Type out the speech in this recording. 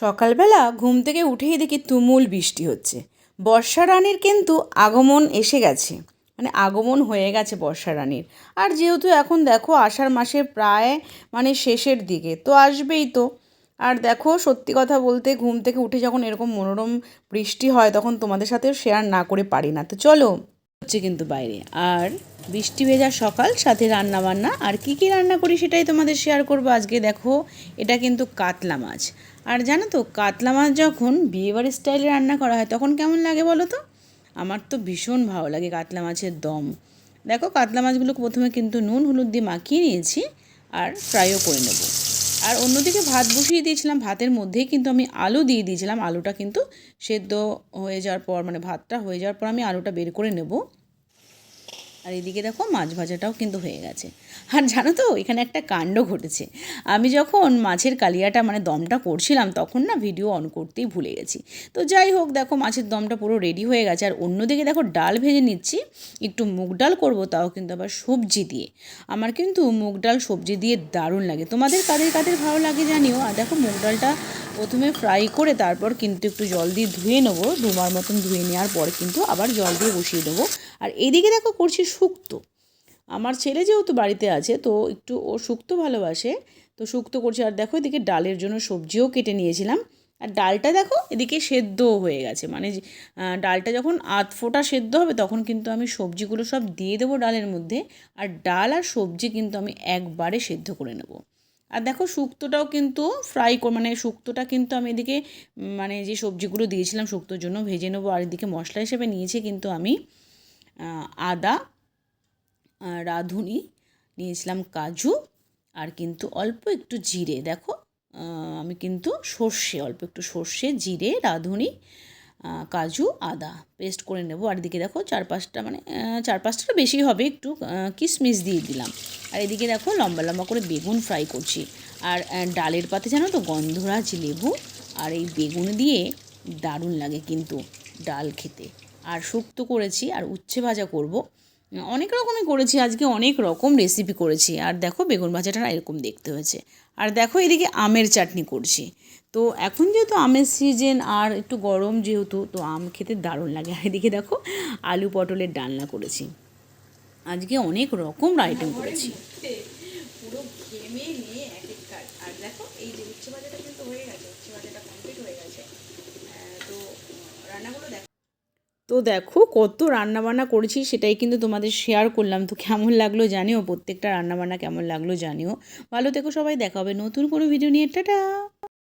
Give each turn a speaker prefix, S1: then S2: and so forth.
S1: সকালবেলা ঘুম থেকে উঠেই দেখি তুমুল বৃষ্টি হচ্ছে। বর্ষা রানীর কিন্তু আগমন এসে গেছে। মানে আগমন হয়ে গেছে বর্ষা রানীর। আর যেহেতু এখন দেখো আষাঢ় মাসের প্রায় মানে শেষের দিকে, তো আসবেই তো। আর দেখো সত্যি কথা বলতে ঘুম থেকে উঠে যখন এরকম মনোরম বৃষ্টি হয়, তখন তোমাদের সাথেও শেয়ার না করে পারি না। তো চলো, হচ্ছে কিন্তু বাইরে। আর বৃষ্টি ভেজা সকাল, সাথে রান্না বান্না আর কি কি রান্না করি সেটাই তোমাদের শেয়ার করব। আজকে দেখো, এটা কিন্তু কাতলা মাছ। আর জানো তো, কাতলা মাছ যখন বিয়েবাড়ির স্টাইলে রান্না করা হয়, তখন কেমন লাগে বলো তো? আমার তো ভীষণ ভালো লাগে কাতলা মাছের দম। দেখো, কাতলা মাছগুলো প্রথমে কিন্তু নুন, হলুদ দিয়ে মাখিয়ে নিয়েছি আর ফ্রাইও করে নেব। আর অন্যদিকে ভাত বসিয়ে দিয়েছিলাম, ভাতের মধ্যেই কিন্তু আমি আলু দিয়ে দিয়েছিলাম। আলুটা কিন্তু সেদ্ধ হয়ে যাওয়ার পর মানে ভাতটা হয়ে যাওয়ার পর আমি আলুটা বের করে নেব। আর এদিকে দেখো মাছ ভাজাটাও কিন্তু হয়ে গেছে। আর জানো তো, এখানে একটা কাণ্ড ঘটেছে। আমি যখন মাছের কালিয়াটা মানে দমটা করছিলাম, তখন না ভিডিও অন করতেই ভুলে গেছি। তো যাই হোক, দেখো মাছের দমটা পুরো রেডি হয়ে গেছে। আর অন্যদিকে দেখো ডাল ভেজে নিচ্ছি। একটু মুগ ডাল করব, তাও কিন্তু আবার সবজি দিয়ে। আমার কিন্তু মুগ ডাল, সবজি দিয়ে দারুণ লাগে। তোমাদের কাদের কাদের ভালো লাগে জানিও? আর দেখো মুগ ডালটা প্রথমে ফ্রাই করে তারপর কিন্তু একটু জল দিয়ে ধুয়ে নেব। ধুমার মতন ধুয়ে নেওয়ার পর কিন্তু আবার জল দিয়ে বসিয়ে দেবো। আর এদিকে দেখো করছি শুক্তো। আমার ছেলে যেহেতু বাড়িতে আছে, তো একটু ও শুক্তো ভালোবাসে। তো শুক্তো করছি, আর দেখো এদিকে ডালের জন্য সবজিও কেটে নিয়েছিলাম। আর ডালটা দেখো এদিকে সেদ্ধও হয়ে গেছে। মানে ডালটা যখন আধ ফোটা সেদ্ধ হবে, তখন কিন্তু আমি সবজিগুলো সব দিয়ে দেবো ডালের মধ্যে। আর ডাল আর সবজি কিন্তু আমি একবারে সেদ্ধ করে নেব। আর দেখো শুক্তোটাও কিন্তু ফ্রাই মানে শুক্তোটা কিন্তু আমি এদিকে মানে যে সবজিগুলো দিয়েছিলাম শুক্তোর জন্য ভেজে নেব। আর এদিকে মশলা হিসেবে নিয়েছি কিন্তু আমি আদা রাঁধুনি, নিয়েছিলাম কাজু আর কিন্তু অল্প একটু জিরে। দেখো আমি কিন্তু সর্ষে, অল্প একটু সর্ষে, জিরে, রাঁধুনি কাজু, আদা পেস্ট করে নেব। আর এদিকে দেখো চার পাঁচটা মানে চার পাঁচটা বেশি হবে একটু কিশমিশ দিয়ে দিলাম। আর এদিকে দেখো লম্বা লম্বা করে বেগুন ফ্রাই করছি। আর ডালের পাতে জানো তো গন্ধরাজ লেবু? আর এই বেগুন দিয়ে দারুণ লাগে কিন্তু ডাল খেতে। আর শুক্তো করেছি, আর উচ্ছে ভাজা করব। অনেক রকমই করেছি, আজকে অনেক রকম রেসিপি করেছি। আর দেখো বেগুন ভাজাটা এরকম দেখতে হয়েছে। আর দেখো এদিকে আমের চাটনি করছি। তো এখন যেহেতু আমের সিজন আর একটু গরম যেহেতু, তো আম খেতে দারুণ লাগে। আর এদিকে দেখো আলু পটলের ডালনা করেছি। আজকে অনেক রকম আইটেম করেছি। তো দেখো কত রান্নাবান্না করেছি সেটাই কিন্তু তোমাদের শেয়ার করলাম। তো কেমন লাগল জানিও, প্রত্যেকটা রান্নাবান্না কেমন লাগল জানিও। ভালো থেকো সবাই, দেখা হবে নতুন কোনো ভিডিও নিয়ে। টাটা!